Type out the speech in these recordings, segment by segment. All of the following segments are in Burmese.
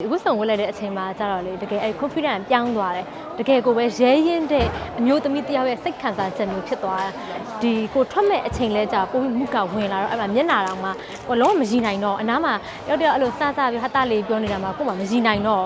ဝတ်ဆောင်ဝတ်လိုက်တဲ့အချိန်မှာကျတော့လေတကယ်အဲ confidence ပြောင်းသွားတယ်တကယ်ကိုပဲရဲရင်တဲ့အမျိုးသမီးတစ်ယောက်ရဲ့စိတ်ခံစားချက်မျိုးဖြစ်သွားတာဒီကိုထွက်မဲ့အချိန်လဲကြာပိုပြီးမူကဝင်လာတော့အဲ့မှာမျက်နာတော့မှဟိုလုံးဝမကြည့်နိုင်တော့အနားမှာတယောက်တယောက်အဲ့လိုစစပြီးဟာတလေးပြောနေတာမှာကိုယ်မှမကြည့်နိုင်တော့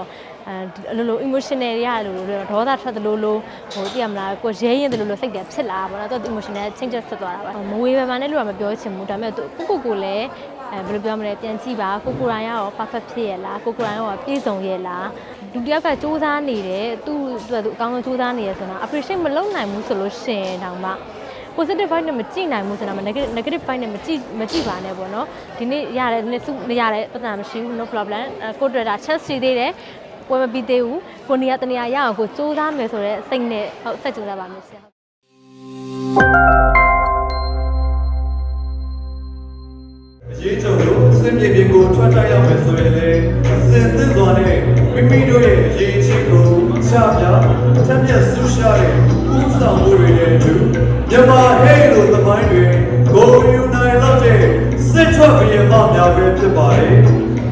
အဲလိုလို emotional တွေကလိုလိုဒေါသထွက်သလိုလိုဟိုသိရမလားကိုရဲရင်သလိုလိုစိတ်တွေဖြစ်လာတာပေါ့နော်သူ emotional changes ဖြစ်သွားတာပါမဝေးပဲမှနဲ့လို့ကမပြောချင်ဘူးဒါပေမဲ့ကိုကိုကိုလည်း အဲဘယ်လိုပြောမလဲပြန်ကြည့်ပါကိုကိုရိုင်းရော perfect ဖြစ်ရဲ့လားကိုကိုရိုင်းရောပြည့်စုံရဲ့လားလူတစ်ယောက်ကစူးစမ်းနေတယ်သူ့အတွက်သူအကောင်းဆုံးစူးစမ်းနေရဆိုတော့ appreciate မလုပ်နိုင်ဘူးဆိုလို့ရှိရင်တောင်မှ positive vibe နဲ့မကြည့်နိုင်ဘူးဆိုတော့ negative negative vibe နဲ့မကြည့်မကြည့်ပါနဲ့ပေါ့နော်ဒီနေ့ရတယ်ဒီနေ့စုနေရတယ်ပတ်သက်မရှိဘူး no problem အဲကိုတွေ့တာ chance ရှိသေးတယ်ပွဲမပြီးသေးဘူးကိုနေရာတနေရာရအောင်ကိုစူးစမ်းမယ်ဆိုတော့စိတ်နဲ့ဟုတ်ဆက်ကြိုးစားပါမယ်ဆရာအ ရေးချုပ်လို့စင်ပြေပြင်ကိုထွက်တိုက်ရမယ်ဆိုရင်လေအစင်သစ်စွာနဲ့မိမိတို့ရဲ့အရေးချင်းကိုချပြထက်မြက်ဆူရှာတဲ့ဥဆောင်မှုတွေနဲ့အတူမြန်မာဟဲ့လို့သမိုင်းတွေကိုယူနိုင်လောက်တဲ့စစ်ထွက်ပြင်းမများပဲဖြစ်ပါတယ်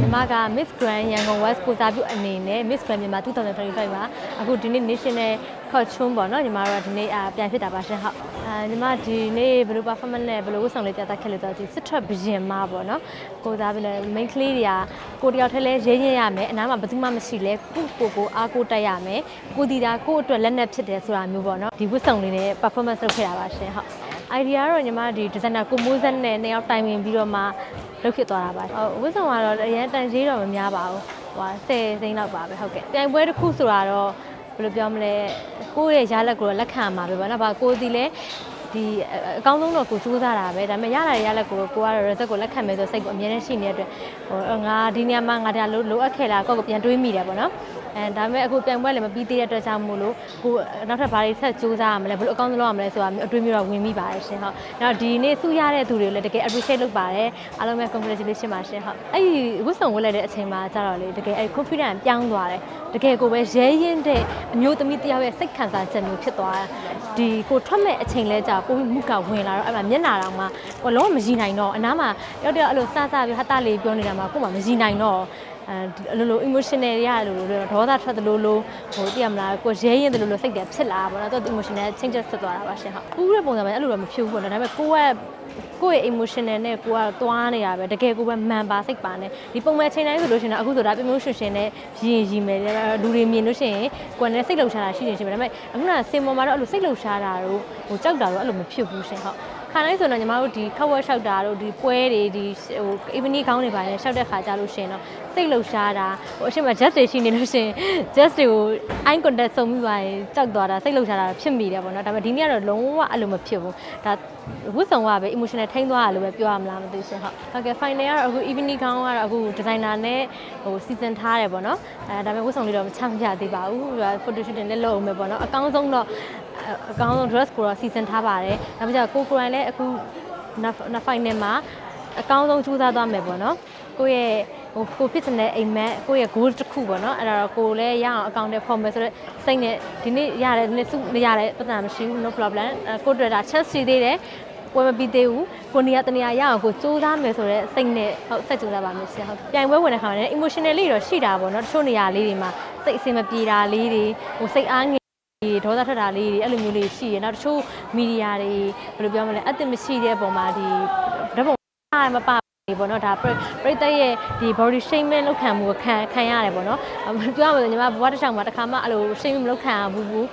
ညီမက Miss Grand ရန်ကုန် West ကိုစားပြုအနေနဲ့ Miss Grand မြန်မာ2025ပါအခုဒီနေ့ National Costume ပေါ့နော်ညီမတို့ကဒီနေ့အာပြန်ဖြစ်တာပါရှင်ဟုတ် အာညီမဒီနေ့ဘယ်လို performance နဲ့ဘယ်လိုဝတ်ဆောင်လေးပြသခဲ့လို့တော့ဒီစစ်ထွက်ဘရင်မပေါ့နော်ကိုစားပြီးလဲ main ကလေးတွေကကိုတယောက်တည်းလဲရင်းရင်းရမယ်အနားမှာဘယ်သူမှမရှိလဲကိုကိုကိုအားကိုတက်ရမယ်ကိုတီတာကိုအတွက်လက်နက်ဖြစ်တယ်ဆိုတာမျိုးပေါ့နော်ဒီဝတ်ဆောင်လေးနဲ့ performance လုပ်ခဲ့တာပါရှင်ဟုတ် idea ကတော့ညီမဒီ designer ကိုမိုးဆက်နဲ့နှစ်ယောက်တိုင်ပင်ပြီးတော့မှလုပ်ဖြစ်သွားတာပါဟုတ်ဝတ်ဆောင်ကတော့အရင်တန်ကြီးတော့မများပါဘူးဟို10စိမ့်လောက်ပါပဲဟုတ်ကဲ့ပြိုင်ပွဲတစ်ခုဆိုတာတော့ ဘယ်လိုပြောမလဲကိုယ့်ရဲ့ရလက်ကိုတော့လက်ခံမှာပဲပေါ့နော်။ဘာကိုဒီလဲဒီအကောင်းဆုံးတော့ကိုစူးစမ်းတာပဲဒါပေမဲ့ရလာတဲ့ရလက်ကိုကိုကတော့ result ကိုလက်ခံမယ်ဆိုစိတ်ကိုအများနဲ့ရှိနေတဲ့အတွက်ဟိုငါဒီနေရာမှာငါဒါလိုလိုအပ်ခဲ့လားကိုယ့်ကိုပြန်တွေးမိတယ်ပေါ့နော် အဲဒါပေမဲ့အခုပြန်ပွဲလည်းမပြီးသေးတဲ့အတွက်ကြောင့်မို့လို့ကိုနောက်ထပ်ဘာတွေဆက်စူးစမ်းရမလဲဘယ်လိုအကောင်းဆုံးလုပ်ရမလဲဆိုတာမျိုးအတွေးမျိုးတော့ဝင်မိပါတယ်ရှင်ဟုတ်နောက်ဒီနေ့စုရတဲ့သူတွေကိုလည်းတကယ် appreciate လုပ်ပါတယ်အားလုံးပဲ congratulation ပါရှင်ဟုတ်အဲ့ဒီဝတ်ဆောင်ဝတ်လိုက်တဲ့အချိန်မှာကျတော့လေတကယ်အဲ့ confidence ပြောင်းသွားတယ်တကယ်ကိုပဲရဲရင်တဲ့အမျိုးသမီးတစ်ယောက်ရဲ့စိတ်ခံစားချက်မျိုးဖြစ်သွားတာဒီကိုထွက်မဲ့အချိန်လဲကြာပိုပြီးမူကဝင်လာတော့အဲ့မှာမျက်နာတော့မှကိုလုံးဝမကြည့်နိုင်တော့အနားမှာတယောက်တယောက်အဲ့လိုစစပြီးဟာတလေးပြောနေတာမှာကိုမှမကြည့်နိုင်တော့ အဲလိုလို emotional တွေကလိုလိုဒေါသထွက်သလိုလိုဟိုသိရမလားကိုရဲရင်သလိုလိုစိတ်တွေဖြစ်လာပါတော့သူ emotional changes ဖြစ်သွားတာပါရှင်ဟုတ်ပူးတဲ့ပုံစံပဲအဲ့လိုတော့မဖြစ်ဘူးပေါ့နော်ဒါပေမဲ့ကိုကကိုယ့်ရဲ့ emotional နဲ့ကိုကသွားနေရပဲတကယ်ကိုပဲမှန်ပါစိတ်ပါနဲ့ဒီပုံမှန်ချိန်တိုင်းဆိုလို့ရှိရင်တော့အခုဆိုတာပြမျိုးရွှင်ရွှင်နဲ့ရင်ရီမယ်လူတွေမြင်လို့ရှိရင်ကိုယ်နဲ့စိတ်လှုပ်ရှားတာရှိနေရှိမယ်ဒါပေမဲ့အခုကစင်ပေါ်မှာတော့အဲ့လိုစိတ်လှုပ်ရှားတာတို့ဟိုကြောက်တာတို့အဲ့လိုမဖြစ်ဘူးရှင်ဟုတ် ခါတိုင်းဆိုတော့ညီမတို့ဒီခောက်ဝက်လျှောက်တာတို့ဒီပွဲတွေဒီဟို evening ခေါင်းတွေပါလေလျှောက်တဲ့ခါကြလို့ရှိရင်တော့စိတ်လှုပ်ရှားတာဟိုအရှိမ just တွေရှိနေလို့ရှိရင် just တွေကို eye contact ဆုံပြီးပါရင်ကြောက်သွားတာစိတ်လှုပ်ရှားတာဖြစ်မိတယ်ပေါ့နော်ဒါပေမဲ့ဒီနေ့ကတော့လုံးဝအဲ့လိုမဖြစ်ဘူးဒါဝတ်ဆောင်ကပဲ emotional ထိန်းသွားတာလို့ပဲပြောရမလားမသိရှင်ဟုတ်ဟုတ်ကဲ့ final ကတော့အခု evening ခေါင်းကတော့အခု designer နဲ့ဟို season ထားတယ်ပေါ့နော်အဲဒါပေမဲ့ဝတ်ဆောင်လေးတော့မချမပြသေးပါဘူး photo shoot နဲ့လုပ်အောင်ပဲပေါ့နော်အကောင်းဆုံးတော့ အကောင်းဆုံး dress ကိုတော့ season ထားပါတယ်ဒါပေမဲ့ကိုကိုရိုင်းလည်းအခုနောက် final မှာအကောင်းဆုံးကြိုးစားသွားမယ်ပေါ့နော်ကိုယ့်ရဲ့ဟိုကိုဖြစ်တဲ့အိမ်မက်ကိုယ့်ရဲ့ goal တစ်ခုပေါ့နော်အဲ့ဒါတော့ကိုလည်းရအောင်အကောင့်ထဲပေါ်မယ်ဆိုတော့စိတ်နဲ့ဒီနေ့ရတယ်ဒီနေ့စုနေရတယ်ပတ်သက်မရှိဘူး no problem အဲကိုတွေ့တာ chance ရှိသေးတယ်ပွဲမပြီးသေးဘူးကိုနေရာတနေရာရအောင်ကိုစူးစမ်းမယ်ဆိုတော့စိတ်နဲ့ဟုတ်ဆက်ကြိုးစားပါမယ်ဆရာဟုတ်ပြိုင်ပွဲဝင်တဲ့ခါမှာလည်း emotionally တော့ရှိတာပေါ့နော်တချို့နေရာလေးတွေမှာစိတ်အဆင်မပြေတာလေးတွေဟိုစိတ်အားငယ် ဒီဒေါသထွက်တာလေးတွေအဲ့လိုမျိုးလေးရှိရနောက်တချို့မီဒီယာတွေဘယ်လိုပြောမလဲအသင့်မရှိတဲ့အပေါ်မှာဒီဓာတ်ပုံအားမပါဘူးပေါ့နော်ဒါပရိသတ်ရဲ့ဒီ body shaming လောက်ခံမှုကိုခံခံရတယ်ပေါ့နော်ပြောရမယ်ဆိုညီမဘဝတစ်ချောင်းမှာတစ်ခါမှအဲ့လို shaming မလောက်ခံရဘူးဘူး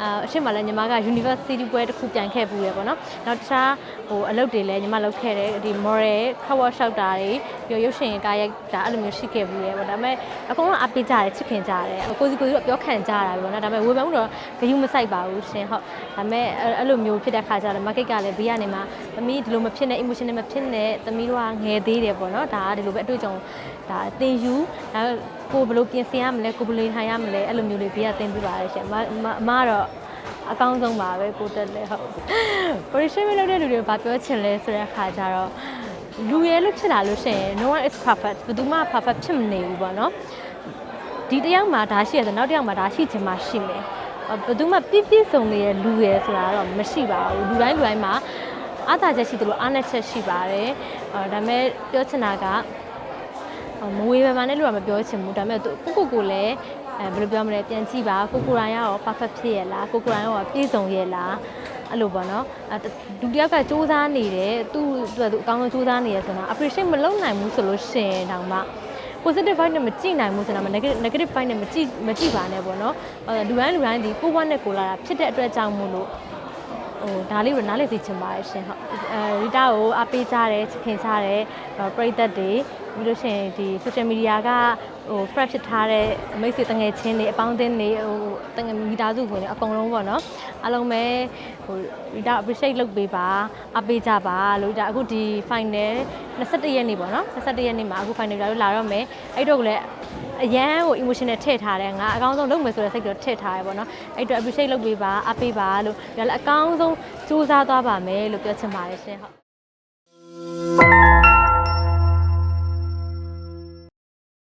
အာအရှိမလည်းညီမက university ပွဲတစ်ခုပြန်ခဲ့ပူရယ်ပေါ့နော်နောက်တခြားဟိုအလုပ်တွေလည်းညီမလုပ်ခဲ့တယ်ဒီ moral cover shot တာတွေပြီးရုပ်ရှင်ကားရိုက်တာအဲ့လိုမျိုးရှိခဲ့ဘူးရယ်ပေါ့ဒါပေမဲ့အကုန်လုံးအပိကြတယ်ချစ်ခင်ကြတယ်ကိုစီကိုစီတော့ပြောခံကြတာပဲပေါ့နော်ဒါပေမဲ့ဝေဖန်မှုတော့ဂယုမဆိုင်ပါဘူးရှင်ဟုတ်ဒါပေမဲ့အဲ့လိုမျိုးဖြစ်တဲ့ခါကျတော့ market ကလည်းဘေးကနေမှသမီးဒီလိုမဖြစ်နဲ့ emotional မဖြစ်နဲ့သမီးတို့ကငယ်သေးတယ်ပေါ့နော်ဒါကဒီလိုပဲအတွေ့အကြုံဒါသင်ယူဒါ ကိုဘယ်လိုပြင်ဆင်ရမလဲကိုဘယ်လိုထိုင်ရမလဲအဲ့လိုမျိုးလေးဘေးကသင်ပြပါတယ်ရှင်အမအမကတော့အကောင်းဆုံးပါပဲကိုတက်လဲဟုတ် production လုပ်တဲ့လူတွေဘာပြောချင်လဲဆိုတဲ့အခါကျတော့လူရဲလို့ဖြစ်လာလို့ရှိရင် no one is perfect ဘယ်သူမှ perfect ဖြစ်မနေဘူးပေါ့နော်ဒီတစ်ယောက်မှာဒါရှိရတယ်နောက်တစ်ယောက်မှာဒါရှိချင်မှရှိမယ်ဘယ်သူမှပြည့်ပြည့်စုံနေတဲ့လူရဲဆိုတာတော့မရှိပါဘူးလူတိုင်းလူတိုင်းမှာအားသာချက်ရှိတယ်လို့အားနက်ချက်ရှိပါတယ်အဲဒါပေမဲ့ပြောချင်တာက မဝေးပဲမှနဲ့လို့တော့မပြောချင်ဘူးဒါပေမဲ့သူကိုကိုကိုလည်းအဲဘယ်လိုပြောမလဲပြန်ကြည့်ပါကိုကိုရိုင်းရော perfect ဖြစ်ရဲ့လားကိုကိုရိုင်းရောပြည့်စုံရဲ့လားအဲ့လိုပေါ့နော်အဲဒုတိယကစူးစမ်းနေတယ်သူ့အတွက်သူအကောင်းဆုံးစူးစမ်းနေရဆိုတော့ appreciate မလုပ်နိုင်ဘူးဆိုလို့ရှိရင်တောင်မှ positive vibe နဲ့မကြည့်နိုင်ဘူးဆိုတော့ negative negative vibe နဲ့မကြည့်မကြည့်ပါနဲ့ပေါ့နော်အဲလူတိုင်းလူတိုင်းဒီကိုဘွားနဲ့ကိုလာတာဖြစ်တဲ့အတွက်ကြောင့်မို့လို့ ဟိုဒါလေးကိုနားလည်သိချင်ပါတယ်ရှင်ဟုတ်အဲရီတာကိုအားပေးကြတယ်ချခင်ကြတယ်ပရိသတ်တွေပြီးလို့ရှိရင်ဒီ social media ကဟို fresh ဖြစ်ထားတဲ့မိတ်ဆွေတငယ်ချင်းတွေအပေါင်းအသင်းတွေဟိုတငယ်မိသားစုဝင်တွေအကုန်လုံးပေါ့နော်အားလုံးပဲဟိုရီတာ appreciate လုပ်ပေးပါအားပေးကြပါလို့ဒါအခုဒီ final 21ရက်နေ့ပေါ့နော်21ရက်နေ့မှာအခု final လာလို့လာတော့မယ်အဲ့တော့ကလည်း အရန်ကို emotional ထည့်ထားတယ်ငါအကောင်းဆုံးလုပ်မယ်ဆိုတဲ့စိတ်တော့ထည့်ထားရပေါ့နော်အဲ့တော့ appreciate လုပ်ပေးပါအားပေးပါလို့ဒါလည်းအကောင်းဆုံးစူးစမ်းသွားပါမယ်လို့ပြောချင်ပါတယ်ရှင်ဟုတ်